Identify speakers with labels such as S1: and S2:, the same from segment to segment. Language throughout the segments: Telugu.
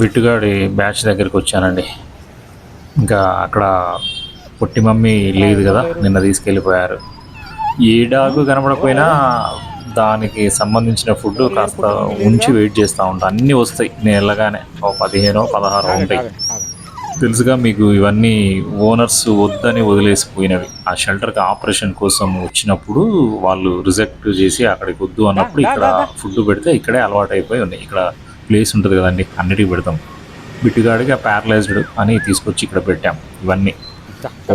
S1: బిట్టుగాడి బ్యాచ్ దగ్గరికి వచ్చానండి. ఇంకా అక్కడ పొట్టి మమ్మీ లేదు కదా నిన్న తీసుకెళ్ళిపోయారు. ఏ డాగు కనపడకపోయినా దానికి సంబంధించిన ఫుడ్ కాస్త ఉంచి వెయిట్ చేస్తూ ఉంటాను అన్నీ వస్తాయి నేను వెళ్ళగానే ఓ పదిహేనో పదహారు ఉంటాయి. తెలుసుగా మీకు ఇవన్నీ ఓనర్స్ వద్దని వదిలేసిపోయినవి. ఆ షెల్టర్కి ఆపరేషన్ కోసం వచ్చినప్పుడు వాళ్ళు రిజెక్ట్ చేసి అక్కడికి వద్దు అన్నప్పుడు ఇక్కడ ఫుడ్ పెడితే ఇక్కడే అలవాటు అయిపోయి ఉన్నాయి. ఇక్కడ ప్లేస్ ఉంటుంది కదండి అన్నిటికీ పెడతాం. బిట్టుగాడిగా ప్యారలైజ్డ్ అని తీసుకొచ్చి ఇక్కడ పెట్టాం ఇవన్నీ.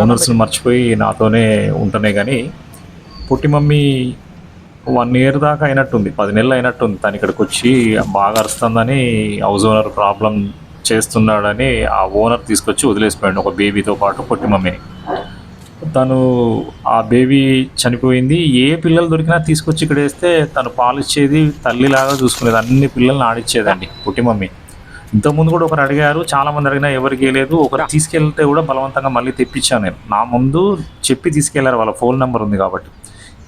S1: ఓనర్స్ని మర్చిపోయి నాతోనే ఉంటున్నాయి కానీ పుట్టి మమ్మీ వన్ ఇయర్ దాకా అయినట్టుంది పది నెలలు అయినట్టుంది. తను ఇక్కడికి వచ్చి బాగా అరుస్తుందని హౌస్ ఓనర్ ప్రాబ్లం చేస్తున్నాడని ఆ ఓనర్ తీసుకొచ్చి వదిలేసిపోయాడు ఒక బేబీతో పాటు పొట్టి మమ్మీని. తను ఆ బేబీ చనిపోయింది. ఏ పిల్లలు దొరికినా తీసుకొచ్చి ఇక్కడ వేస్తే తను పాలిచ్చేది తల్లిలాగా చూసుకునేది. అన్ని పిల్లల్ని ఆడిచ్చేదండి పుట్టి మమ్మీ. ఇంతకుముందు కూడా ఒకరు అడిగారు. చాలా మంది అడిగినా ఎవరికి లేదు ఒకరు తీసుకెళ్తే కూడా బలవంతంగా మళ్ళీ తెప్పించాను నేను. నా ముందు చెప్పి తీసుకెళ్ళారు వాళ్ళ ఫోన్ నెంబర్ ఉంది కాబట్టి.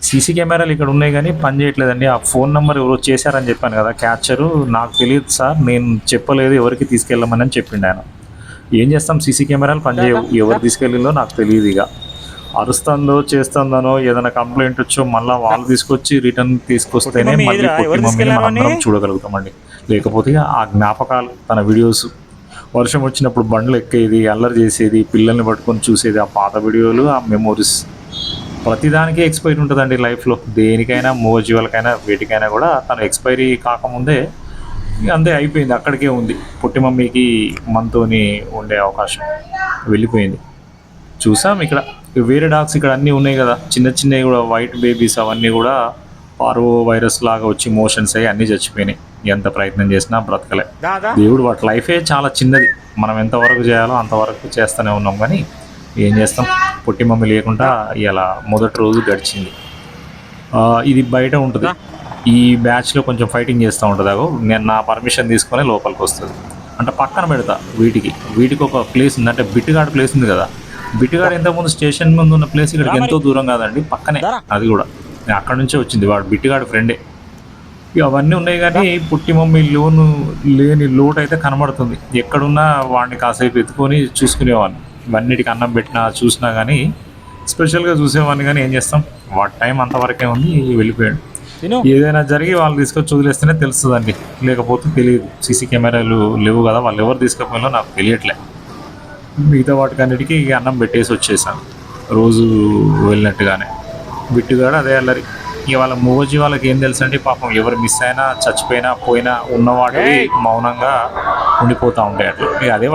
S1: సీసీ కెమెరాలు ఇక్కడ ఉన్నాయి కానీ పని చేయట్లేదండి. ఆ ఫోన్ నెంబర్ ఎవరో చేశారని చెప్పాను కదా క్యాప్చరు. నాకు తెలియదు సార్. నేను చెప్పలేదు ఎవరికి తీసుకెళ్ళమని చెప్పిండు ఆయన. ఏం చేస్తాం? సీసీ కెమెరాలు పనిచేయవు ఎవరు తీసుకెళ్ళిందో నాకు తెలియదు ఇక. అరుస్తుందో చేస్తుందనో ఏదైనా కంప్లైంట్ వచ్చో మళ్ళీ వాళ్ళు తీసుకొచ్చి రిటర్న్ తీసుకొస్తేనే మళ్ళీ మనందరం
S2: అని?
S1: చూడగలుగుతామండి. లేకపోతే ఆ జ్ఞాపకాలు తన వీడియోస్ వర్షం వచ్చినప్పుడు బండ్లు ఎక్కేది అల్లరి చేసేది పిల్లల్ని పట్టుకొని చూసేది ఆ పాత వీడియోలు ఆ మెమోరీస్ ప్రతిదానికి ఎక్స్పైరీ ఉంటుందండి లైఫ్లో దేనికైనా మూవజీవులకైనా వేటికైనా కూడా తను ఎక్స్పైరీ కాకముందే అంతే అయిపోయింది అక్కడికే ఉంది. పుట్టి మమ్మీకి మనతోని ఉండే అవకాశం వెళ్ళిపోయింది. చూసాం ఇక్కడ. వేరే డాగ్స్ ఇక్కడ అన్నీ ఉన్నాయి కదా. చిన్న చిన్నవి కూడా వైట్ బేబీస్ అవన్నీ కూడా పార్వో వైరస్ లాగా వచ్చి మోషన్స్ అయ్యి అన్నీ చచ్చిపోయినాయి. ఎంత ప్రయత్నం చేసినా బ్రతకలే. దేవుడు వాటి లైఫే చాలా చిన్నది. మనం ఎంతవరకు చేయాలో అంతవరకు చేస్తూనే ఉన్నాం కానీ ఏం చేస్తాం? పుట్టి మమ్మీ లేకుండా ఇలా మొదటి రోజు గడిచింది. ఇది బయట ఉంటుంది. ఈ బ్యాచ్లో కొంచెం ఫైటింగ్ చేస్తూ ఉంటుంది. అగో నేను నా పర్మిషన్ తీసుకొని లోపలికి వస్తుంది. అంటే పక్కన పెడతా వీటికి. వీటికి ఒక ప్లేస్ ఉంది అంటే బిట్టుగాడు ప్లేస్ ఉంది కదా. బిట్టుగాడు ఇంతకుముందు స్టేషన్ ముందు ఉన్న ప్లేస్ ఇక్కడికి ఎంతో దూరం కాదండి పక్కనే. అది కూడా. నేను అక్కడ నుంచే వచ్చింది వాడు బిట్టుగాడు ఫ్రెండే. ఇక అవన్నీ ఉన్నాయి కానీ పుట్టి మమ్మీ లోను లేని లోటు అయితే కనబడుతుంది. ఎక్కడున్నా వాడిని కాసేపు ఎత్తుకొని చూసుకునేవాడిని. ఇవన్నిటికి అన్నం పెట్టినా చూసినా కానీ స్పెషల్గా చూసేవాడిని కానీ ఏం చేస్తాం? వాడి టైం అంతవరకే ఉంది వెళ్ళిపోయాడు. ఏదైనా జరిగి వాళ్ళు తీసుకొచ్చి వదిలేస్తేనే తెలుస్తుందండి. లేకపోతే తెలియదు. సీసీ కెమెరాలు లేవు కదా వాళ్ళు ఎవరు తీసుకుపోయినా నాకు తెలియట్లే. మిగతా వాటికన్నిటికీ ఇక అన్నం పెట్టేసి వచ్చేసాను రోజు వెళ్ళినట్టుగానే. బిట్టుగాడు అదే అల్లరి. ఇక వాళ్ళ మూవజీ వాళ్ళకి ఏం తెలుసు అండి పాపం ఎవరు మిస్ అయినా చచ్చిపోయినా పోయినా ఉన్నవాడివి మౌనంగా ఉండిపోతూ ఉంటాయి అట్లా. ఇక అదే